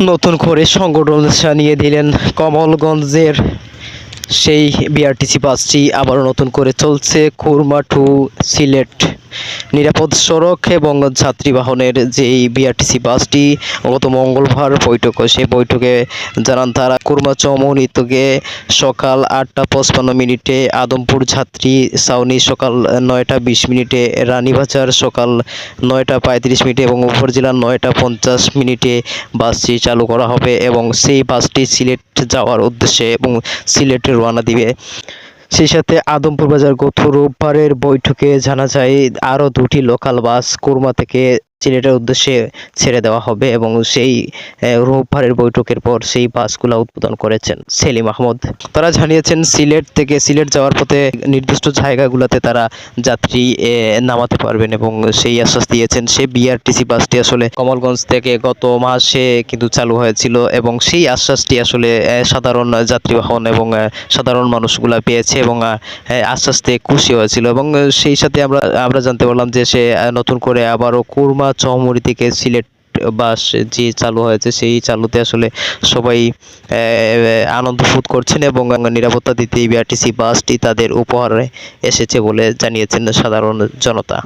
নতুন করে সংগঠন জানিয়ে দিলেন কমলগঞ্জের সেই বিআরটিসি বাসটি আবারও নতুন করে চলছে, খুরমা টু সিলেট। নিরাপদ সড়ক এবং যাত্রী বাহনের যে এই বিআরটিসি বাসটি গত মঙ্গলবার বৈঠক সেই বৈঠকে জানান তারা, কুরমা চৌমনি থেকে সকাল আটটা পঁচপান্ন মিনিটে আদমপুর যাত্রী সাউনি সকাল নয়টা বিশ মিনিটে রানীবাজার সকাল নয়টা পঁয়ত্রিশ মিনিটে এবং উপজেলা নয়টা পঞ্চাশ মিনিটে বাসটি চালু করা হবে এবং সেই বাসটি সিলেট যাওয়ার উদ্দেশ্যে এবং সিলেটে রওনা দিবে। সেই সাথে আদমপুর বাজার গত রোববারের বৈঠকে জানা যায়, আরও দুটি লোকাল বাস কুরমা থেকে সিলেটের উদ্দেশ্যে ছেড়ে দেওয়া হবে এবং সেই রোববারের বৈঠকের পর সেই বাসগুলো উদ্বোধন করেছেন সেলিম আহমদ। তারা জানিয়েছেন সিলেট থেকে সিলেট যাওয়ার পথে নির্দিষ্ট জায়গাগুলোতে তারা যাত্রী নামাতে পারবেন এবং সেই আশ্বাস দিয়েছেন। সে বিআরটিসি বাসটি আসলে কমলগঞ্জ থেকে গত মাসে কিন্তু চালু হয়েছিল এবং সেই আশ্বাসটি আসলে সাধারণ যাত্রীবাহন এবং সাধারণ মানুষগুলা পেয়েছে এবং আহ, আশ্বাস খুশি হয়েছিল এবং সেই সাথে আমরা আমরা জানতে পারলাম যে সে নতুন করে আবারও কুরমা চৌমুরি থেকে সিলেট বাস যে চালু হয়েছে, সেই চালুতে আসলে সবাই আনন্দ বোধ করছেন এবং নিরাপত্তা দিতে বিআরটিসি বাসটি তাদের উপহারে এসেছে বলে জানিয়েছেন সাধারণ জনতা।